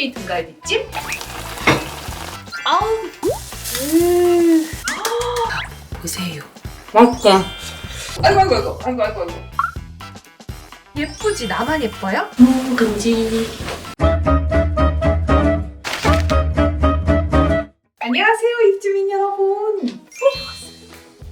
묵은지 등갈비찜. 아우. 음. 보세요. 맛있다. 아이고 아이고 아이고 아이고 아이고 아이고. 예쁘지? 나만 예뻐요? 묵은지. 안녕하세요 입주민 여러분.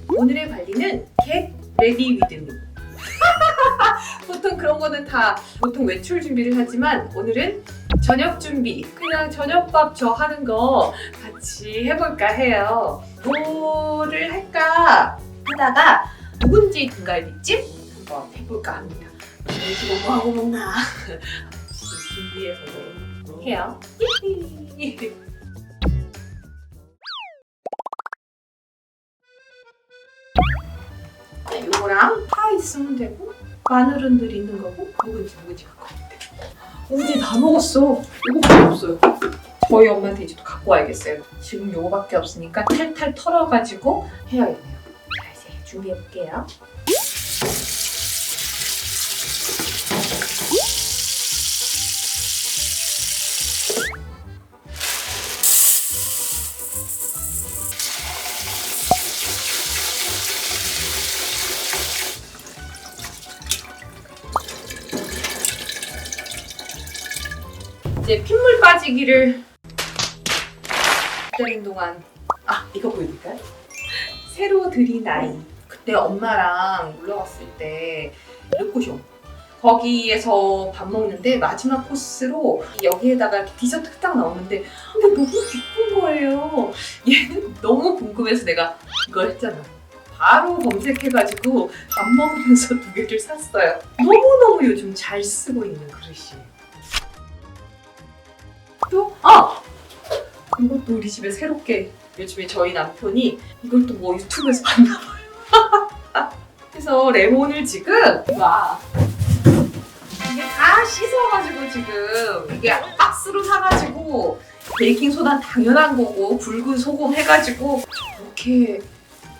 어, 오늘의 관리는 겟 레디 위드미. 보통 그런 거는 다 보통 외출 준비를 하지만 오늘은 저녁 준비 그냥 저녁밥 저 하는 거 같이 해볼까 해요. 뭐를 할까 하다가 묵은지 등갈비찜 한번 해볼까 합니다. 묵은지 뭐 하고 먹나 준비해서 해요. 자, 요거랑 파 있으면 되고 마늘은 늘 있는 거고 묵은지 묵은지 갖고. 어제 다 먹었어. 이거밖에 없어요. 저희 엄마한테 이제 또 갖고 와야겠어요. 지금 요거밖에 없으니까 탈탈 털어가지고 해야겠네요. 자 이제 준비해 볼게요. 이제 핏물 빠지기를 기다리는 동안. 아 이거 보여드릴까요? 새로 들인 아이. 그때 엄마랑 놀러 갔을 때 르꼬쇼. 거기에서 밥 먹는데 마지막 코스로 여기에다가 디저트 딱 나오는데 근데 너무 기쁜 거예요. 얘는 너무 궁금해서 내가 이걸 했잖아. 바로 검색해가지고 밥 먹으면서 두 개를 샀어요. 너무너무 요즘 잘 쓰고 있는 그릇이에요 또, 아! 이것도 우리 집에 새롭게 요즘에 저희 남편이 이걸 또 뭐 유튜브에서 봤나 봐요. 그래서 레몬을 지금 와 이게 다 씻어가지고 지금 이게 박스로 사가지고 베이킹 소다는 당연한 거고 붉은 소금 해가지고 이렇게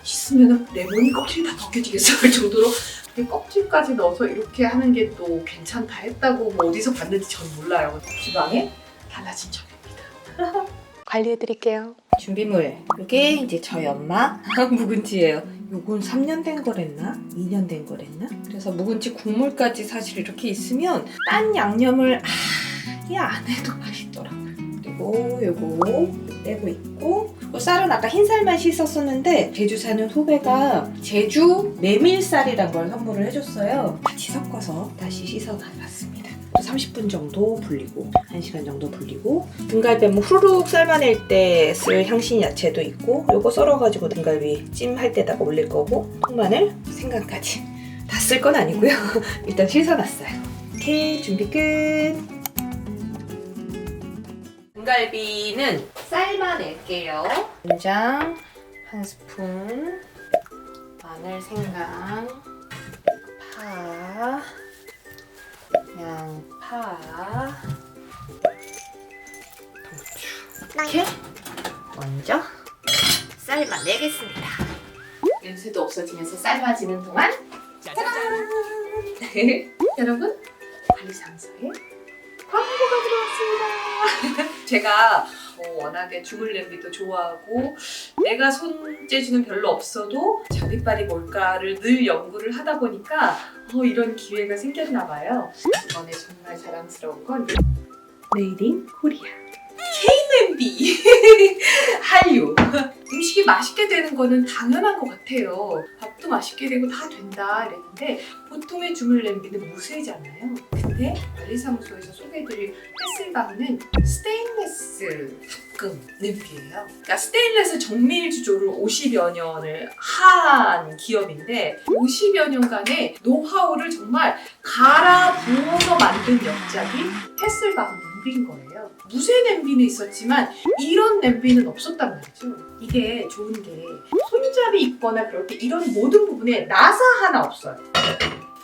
씻으면 레몬이 껍질이 다 벗겨지겠어 할 정도로 이렇게 껍질까지 넣어서 이렇게 하는 게 또 괜찮다 했다고 뭐 어디서 봤는지 전 몰라요. 지방에 달라진 점입니다. 관리해드릴게요. 준비물. 이게 이제 저희 엄마 묵은지예요. 요건 3년 된 거랬나? 2년 된 거랬나? 그래서 묵은지 국물까지 사실 이렇게 있으면 딴 양념을 아예 안 해도 맛있더라고요. 그리고 요거 빼고 있고 그리고 쌀은 아까 흰쌀만 씻었었는데 제주 사는 후배가 제주 메밀쌀이란 걸 선물을 해줬어요. 같이 섞어서 다시 씻어놨습니다. 30분 정도 불리고 1시간 정도 불리고 등갈비 뭐 후루룩 삶아낼 때 쓸 향신 야채도 있고 요거 썰어가지고 등갈비 찜할 때다가 올릴 거고 통마늘 생강까지 다 쓸 건 아니고요. 일단 씻어놨어요. 오케이 준비 끝. 등갈비는 삶아낼게요. 간장 한 스푼 마늘 생강 파 양파 이렇게 먼저 삶아내겠습니다. 냄새도 없어지면서 삶아지는 동안 짜잔! 여러분 관리사무소에 광고가 들어왔습니다. 제가 어, 워낙에 주물 냄비도 좋아하고 내가 손재주는 별로 없어도 장비빨이 뭘까를 늘 연구를 하다 보니까 어, 이런 기회가 생겼나 봐요. 이번에 정말 자랑스러운 건 메이드 인 코리아 K냄비 한류 음식이 맛있게 되는 거는 당연한 것 같아요. 밥도 맛있게 되고 다 된다 이랬는데 보통의 주물 냄비는 무쇠잖아요. 근데 관리사무소에서 소개해드릴 햇슬방은 스테인레스 볶음 냄비예요. 그러니까 스테인레스 정밀 주조를 50여 년을 한 기업인데 50여 년간의 노하우를 정말 갈아 부어서 만든 역작이 햇슬방 냄비인 거예요. 무쇠 냄비는 있었지만 이런 냄비는 없었단 말이죠. 이게 좋은 게 손잡이 있거나 때 이런 모든 부분에 나사 하나 없어요.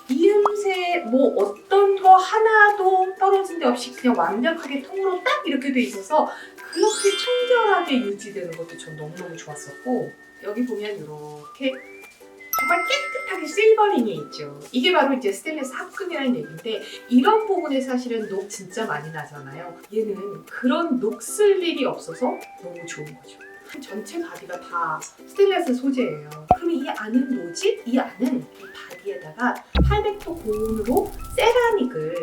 이음새 뭐 어떤 거 하나도 떨어진 데 없이 그냥 완벽하게 통으로 딱 이렇게 돼 있어서 그렇게 청결하게 유지되는 것도 전 너무너무 좋았었고 여기 보면 이렇게 정말 깨끗하게 실버링이 있죠. 이게 바로 이제 스테인리스 합금이라는 얘기인데 이런 부분에 사실은 녹 진짜 많이 나잖아요. 얘는 그런 녹쓸 일이 없어서 너무 좋은 거죠. 전체 바디가 다 스테인리스 소재예요. 그럼 이 안은 뭐지? 이 안은 이 바디에다가 800도 고온으로 세라믹을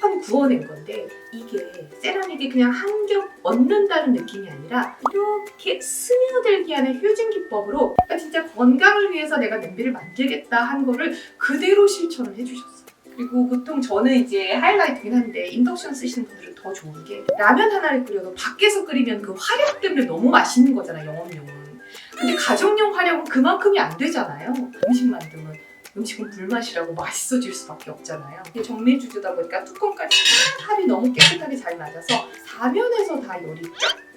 번 구워낸 건데 이게 세라믹이 그냥 한 겹 얹는다는 느낌이 아니라 이렇게 스며들게 하는 휴진 기법으로 그러니까 진짜 건강을 위해서 내가 냄비를 만들겠다 한 거를 그대로 실천을 해주셨어요. 그리고 보통 저는 이제 하이라이트긴 한데 인덕션 쓰시는 분들은 더 좋은 게 라면 하나를 끓여도 밖에서 끓이면 그 화력 때문에 너무 맛있는 거잖아 영업용은. 근데 가정용 화력은 그만큼이 안 되잖아요. 음식 만들면 음식은 불맛이라고 맛있어질 수밖에 없잖아요. 정밀주주다 보니까 뚜껑까지 딱 합이 너무 깨끗하게 잘 맞아서 사면에서 다 열이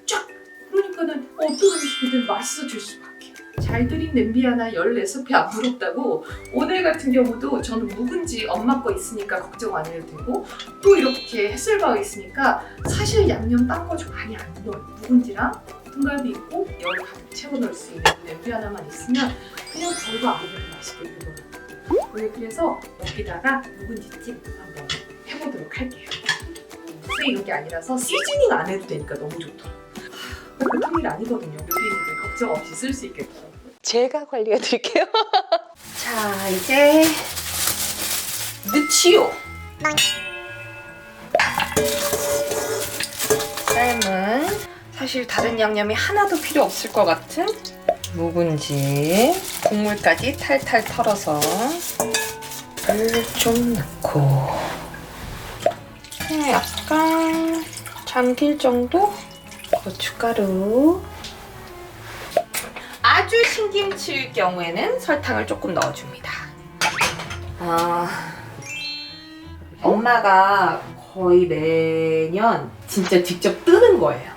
쫙쫙. 그러니까는 어떤 음식이든 맛있어질 수밖에. 잘 들인 냄비 하나 14숲이 안 부럽다고 오늘 같은 경우도 저는 묵은지 엄마 거 있으니까 걱정 안 해도 되고 또 이렇게 햇살바가 있으니까 사실 양념 딴 거 좀 많이 안 넣어요. 묵은지랑 등갈비 있고 열을 가득 채워 넣을 수 있는 냄비 하나만 있으면 그냥 별거 안 해도 맛있게 되더라고요. 오늘 그래서 여기다가 묵은지찜 한번 해보도록 할게요. 무슨 이런 게 아니라서 시즈닝 안 해도 되니까 너무 좋더라고요. 보통 일 아니거든요. 요리니까 걱정 없이 쓸 수 있겠더라고요. 제가 관리해 드릴게요. 자, 이제 넣지요. 삶은 사실 다른 양념이 하나도 필요 없을 것 같은 묵은지 국물까지 탈탈 털어서 물 좀 넣고 그냥 약간 잠길 정도 고춧가루 아주 신김치일 경우에는 설탕을 조금 넣어줍니다. 아, 엄마가 거의 매년 진짜 직접 뜨는 거예요.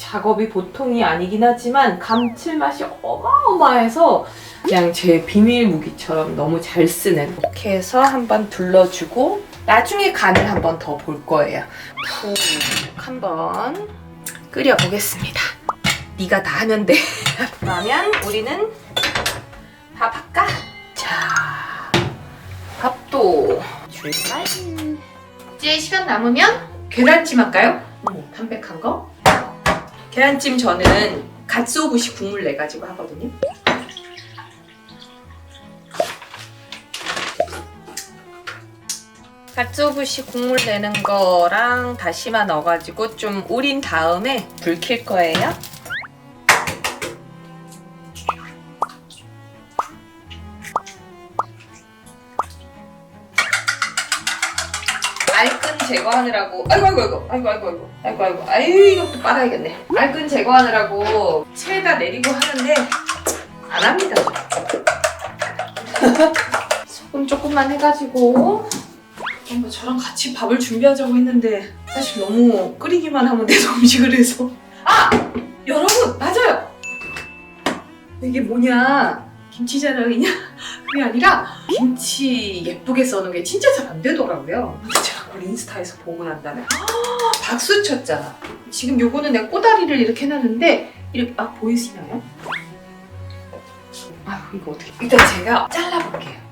작업이 보통이 아니긴 하지만 감칠맛이 어마어마해서 그냥 제 비밀 무기처럼 너무 잘 쓰는 이렇게 해서 한번 둘러주고 나중에 간을 한번 더 볼 거예요. 푹 한번 끓여보겠습니다. 네가 다 하면 돼. 그러면 우리는 밥 할까? 자, 밥도 출발. 이제 시간 남으면 계란찜 할까요? 음, 담백한 거. 계란찜 저는 갓소부시 국물 내 가지고 하거든요. 갓소부시 국물 내는 거랑 다시마 넣어가지고 좀 우린 다음에 불 킬 거예요. 제거하느라고. 아이고 아이고 아이고 아이고 아이고 아이고 아이고 아이고. 아이고 이것도 빨아야겠네. 알끈 제거하느라고 체에다 내리고 하는데 안 합니다. 소금 조금만 해가지고. 뭐 저랑 같이 밥을 준비하자고 했는데 사실 너무 끓이기만 하면 돼서 음식을 해서. 아! 여러분 맞아요! 이게 뭐냐 김치자랑이냐? 그게 아니라 김치 예쁘게 써놓은 게 진짜 잘 안 되더라고요 제가 그걸 인스타에서 보고 난 다음에 아 박수 쳤잖아 지금 요거는 내가 꼬다리를 이렇게 해놨는데 이렇게 아 보이시나요? 아 이거 어떻게 일단 제가 잘라볼게요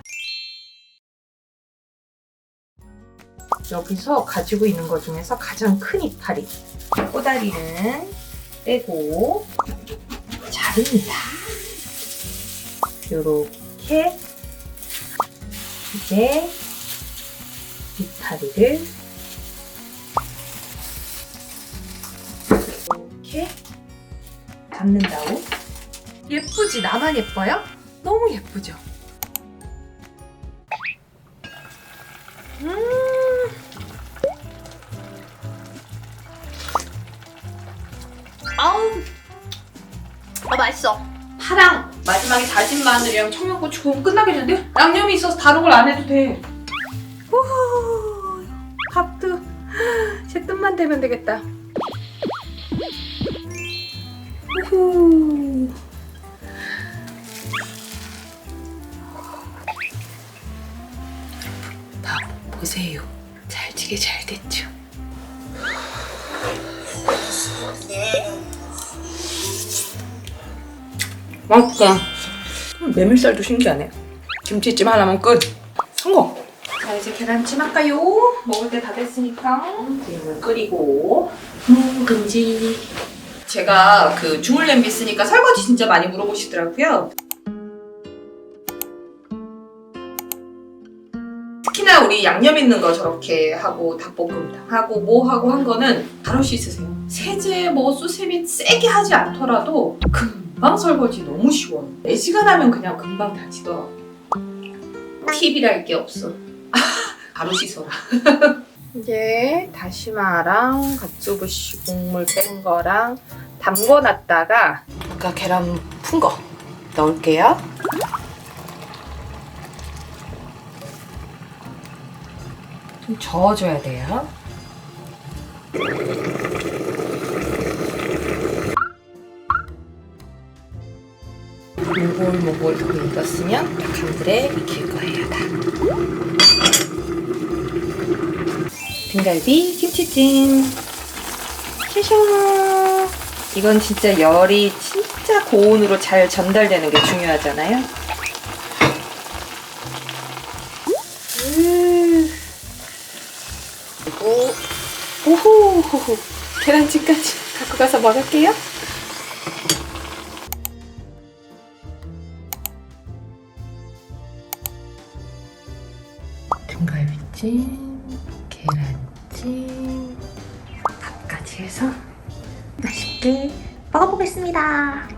여기서 가지고 있는 것 중에서 가장 큰 이파리 꼬다리는 빼고 자릅니다. 요렇게 이제 이파리를 이렇게 잡는다고 예쁘지? 나만 예뻐요? 너무 예쁘죠? 음 아우 아 맛있어 파랑 마지막에 다진 마늘이랑 청양고추 구우면 끝나겠는데 양념이 있어서 다른 걸 안 해도 돼. 우후 밥도 제 뜻만 되면 되겠다. 우후. 밥 보세요. 잘 지게 잘 됐죠 맛있다. 음, 메밀살도 신기하네. 김치찜 하나면 끝. 성공. 자 이제 계란찜 할까요? 먹을 때 다 됐으니까 기름을 끓이고 묵은지 제가 그 주물 냄비 쓰니까 설거지 진짜 많이 물어보시더라고요 특히나 우리 양념 있는 거 저렇게 하고 닭볶음탕 하고 뭐 하고 한 거는 바로 씻으세요 세제 뭐 수세미 세게 하지 않더라도 금 방 설거지 너무 쉬워요 4시간 하면 그냥 금방 다 지더라고 팁이랄 게 없어 바로 씻어라. 이제 다시마랑 갓수부시 국물 뺀 거랑 담궈놨다가 아까 계란 푼 거 넣을게요. 좀 저어줘야 돼요. 모골모골 익었으면 한 불에 익힐 거예요. 다. 등갈비 김치찜 샤샤 이건 진짜 열이 진짜 고온으로 잘 전달되는 게 중요하잖아요 으. 그리고 오호 계란찜까지 갖고 가서 먹을게요 먹어보겠습니다.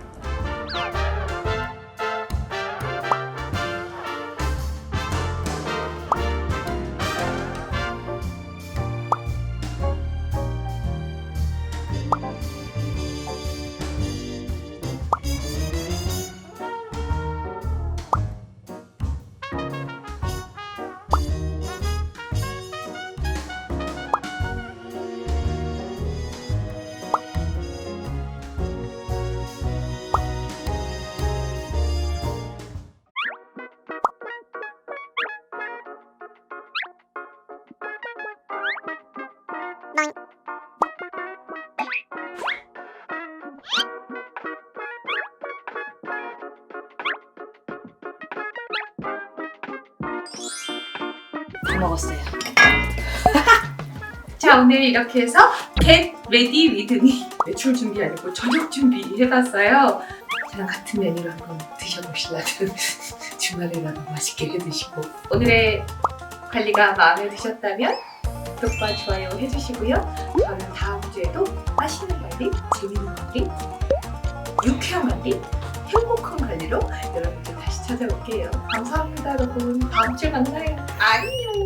다 먹었어요. 자 오늘 이렇게 해서 get ready with me 외출 준비 아니고 저녁 준비 해봤어요. 저랑 같은 메뉴를 한번 드셔보실라는 주말에라도 맛있게 해드시고 오늘의 관리가 마음에 드셨다면 구독과 좋아요 해주시고요. 저는 다음 주에도 맛있는 관리, 재밌는 관리, 유쾌한 관리, 행복한 관리로 여러분들 찾아올게요. 감사합니다 여러분. 다음 주에 만나요. 안녕.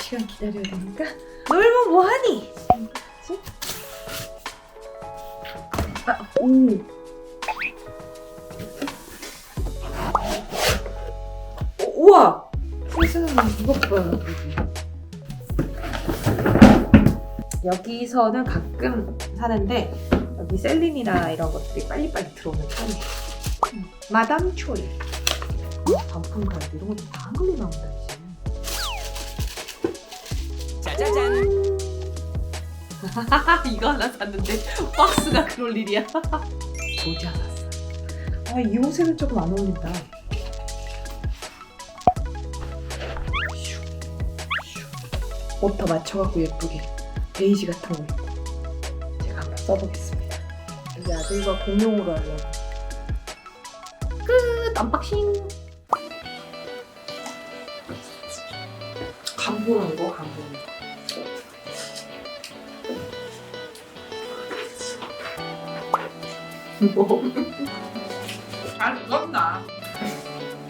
시간 기다려야 되니까 놀면 뭐하니? 아, 오. 오, 우와! 세상에 봐. 여기서는 가끔 사는데 여기 셀린이나 이런 것들이 빨리빨리 들어오는 편이에요. 음, 마담 초이. 단품 가게 이런 것도 다 한글로 나온다 이제. 짜자잔. 이거 하나 샀는데 박스가 그럴 일이야. 도지 않았어. 아, 이 옷에는 조금 안 어울린다. 옷더 맞춰갖고 예쁘게 베이지 같은 거 입고 제가 한번 써보겠습니다. 우리 아들과 공용으로 하려고. 끝! 언박싱! 간 보는 거, 간 보는 거. 뭐? 잘 익었나?